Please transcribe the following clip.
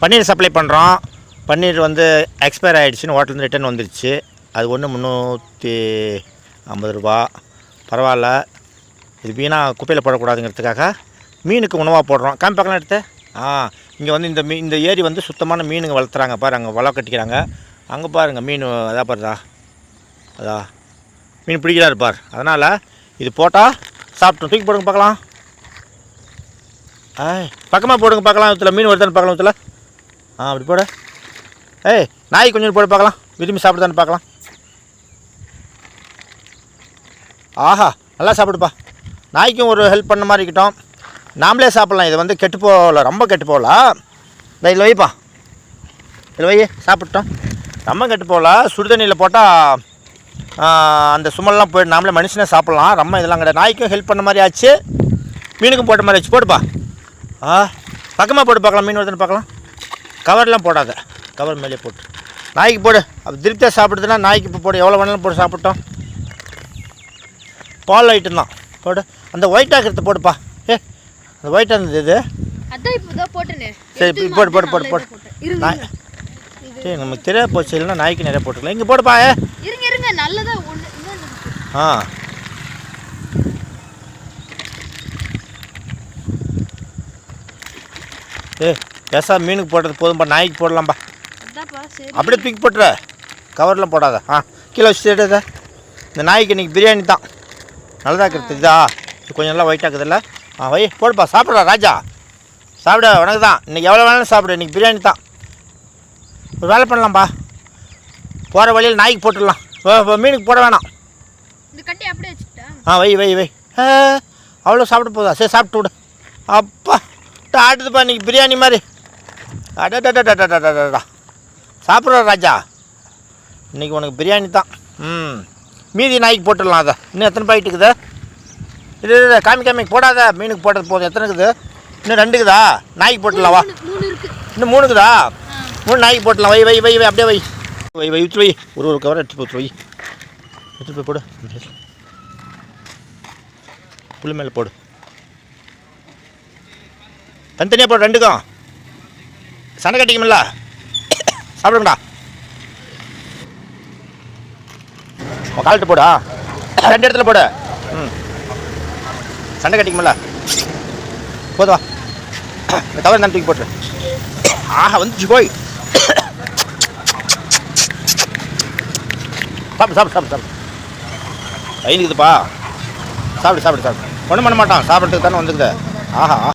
பன்னீர் supply பண்ணுறோம் பன்னீர் வந்து expire ஆகிடுச்சின்னு ஹோட்டலேருந்து return வந்துருச்சு. அது ஒன்று முந்நூற்றி ஐம்பது ரூபா. பரவாயில்ல. இது வீணாக குப்பையில் போடக்கூடாதுங்கிறதுக்காக மீனுக்கு உணவாக போடுறோம். காமி பார்க்கலாம் எடுத்து ஆ இங்கே வந்து இந்த மீ இந்த ஏரி வந்து சுத்தமான மீனுங்க வளர்த்துறாங்க. பாரு அங்கே வலை கட்டிக்கிறாங்க. அங்கே பாருங்கள் மீன் அதான் பாருதா அதா. மீன் பிடிக்கிறாரு பார். அதனால் இது போட்டால் சாப்பிட்டோம். தூக்கி போடுங்க பார்க்கலாம். ஆ பக்கமாக போடுங்க பார்க்கலாம். இதில் மீன் வருதான்னு பார்க்கலாம் இதில் ஆ அப்படி போடு. ஏய் நாய் கொஞ்சம் போட்டு பார்க்கலாம். விரும்பி சாப்பிடுதான்னு பார்க்கலாம். ஆஹா நல்லா சாப்பிடுப்பா. நாய்க்கும் ஒரு ஹெல்ப் பண்ண மாதிரி இருக்கட்டும். நாமளே சாப்பிட்லாம். இது வந்து கெட்டு போகல ரொம்ப கெட்டு போகல. இந்த இதில் வைப்பா. இதில் வை சாப்பிட்டோம். ரொம்ப கெட்டு போகல. சுடுதண்ணியில் போட்டால் அந்த சுமல்லாம் போய் நாமளே மனுஷனே சாப்பிட்லாம். ரொம்ப இதெல்லாம் கிடையாது. நாய்க்கும் ஹெல்ப் பண்ண மாதிரி ஆச்சு. மீனுக்கும் போட்ட மாதிரி ஆச்சு. போடுப்பா. ஆ பக்கமாக போட்டு பார்க்கலாம் மீன் வருதுன்னு பார்க்கலாம். கவர்லாம் போடாத. கவர் மேலே போட்டு. நாய்க்கு போடு. அப்போ திருப்தியாக சாப்பிடுதுன்னா நாய்க்கு இப்போ போடு. எவ்வளோ வேணாலும் போட்டு சாப்பிட்டோம். பால் ஐட்டம் தான். போடு. அந்த ஒயிட் ஆக்கிறத போடுப்பா. ஏ அந்த ஒயிட்டாக இருந்தது இது. சரி இப்போ போடு போடு போடு போடு. இருங்க நாய் சரி நமக்கு தெரியாத போச்சு இல்லைன்னா நாய்க்கு நிறைய போட்டுக்கலாம். இங்கே போடுப்பா. ஆ. ஏ பேசா மீனுக்கு போடுறது போதும்பா நாய்க்கு போடலாம்ப்பா அப்படியே தூக்கி போட்டுற கவரில் போடாத. ஆ கீழே எடுத இந்த நாய்க்கு இன்னைக்கு பிரியாணி தான். நல்லதா இருக்கிறது இதா? கொஞ்சம் நல்லா ஒயிட்டாக இருக்குதுல்ல? ஆ வை போடுப்பா சாப்பிட்றா ராஜா. சாப்பிட உனக்கு தான். இன்னைக்கு எவ்வளோ வேணாலும் சாப்பிடு இன்னைக்கு பிரியாணி தான். ஒரு வேலை பண்ணலாம்ப்பா போகிற வழியில் நாய்க்கு போட்டுடலாம். மீனுக்கு போட வேணாம். ஆ வை வை வை. அவ்வளோ சாப்பிட போதா? சரி சாப்பிட்டு விடு. அப்பா. சுட்டு ஆட்டுதுப்பா இன்றைக்கி பிரியாணி மாதிரி. அடடடடடடடா சாப்பிட்ற ராஜா இன்றைக்கி உனக்கு பிரியாணி தான் ம் மீதி நாய்க்கு போட்டுடலாம் அதை இன்னும் எத்தனை பாயிட்டு இருக்குது இது இது காமி காமிக்கு போடாத மீனுக்கு போட்டது போதும் எத்தனை இருக்குது இன்னும் ரெண்டுக்குதா நாய்க்கு போட்டுடலாம் வா இன்னும் மூணு இருக்குதா மூணு நாய்க்கு போட்டலாம் வை வை வை வை அப்படியே வை வை வை உச்சு வை ஒரு ஒரு கவர் எடுத்து போச்சு வை எடுத்து போய் போடு புல் மேலே போடு தனித்தனியாக போடு ரெண்டுக்கும். சண்டை கட்டிக்குமில்ல சாப்பிடுங்கடா. உன் கால்ட்டு போடா. ரெண்டு இடத்துல போடு. ம். சண்டை கட்டிக்குமில்ல போதுவா இந்த கவர் நான் தூக்கி போட்டுரு. ஆஹா வந்துச்சு போய். சாப்பிடு சாப்பிடு சாப்பிடு சாப்பிடு. வயிறுக்குதுப்பா சாப்பிடு சாப்பிடு சாப்பிடு. ஒன்றும் பண்ண மாட்டான். சாப்பிட்றதுக்கு தானே வந்துக்குது. ஆஹா.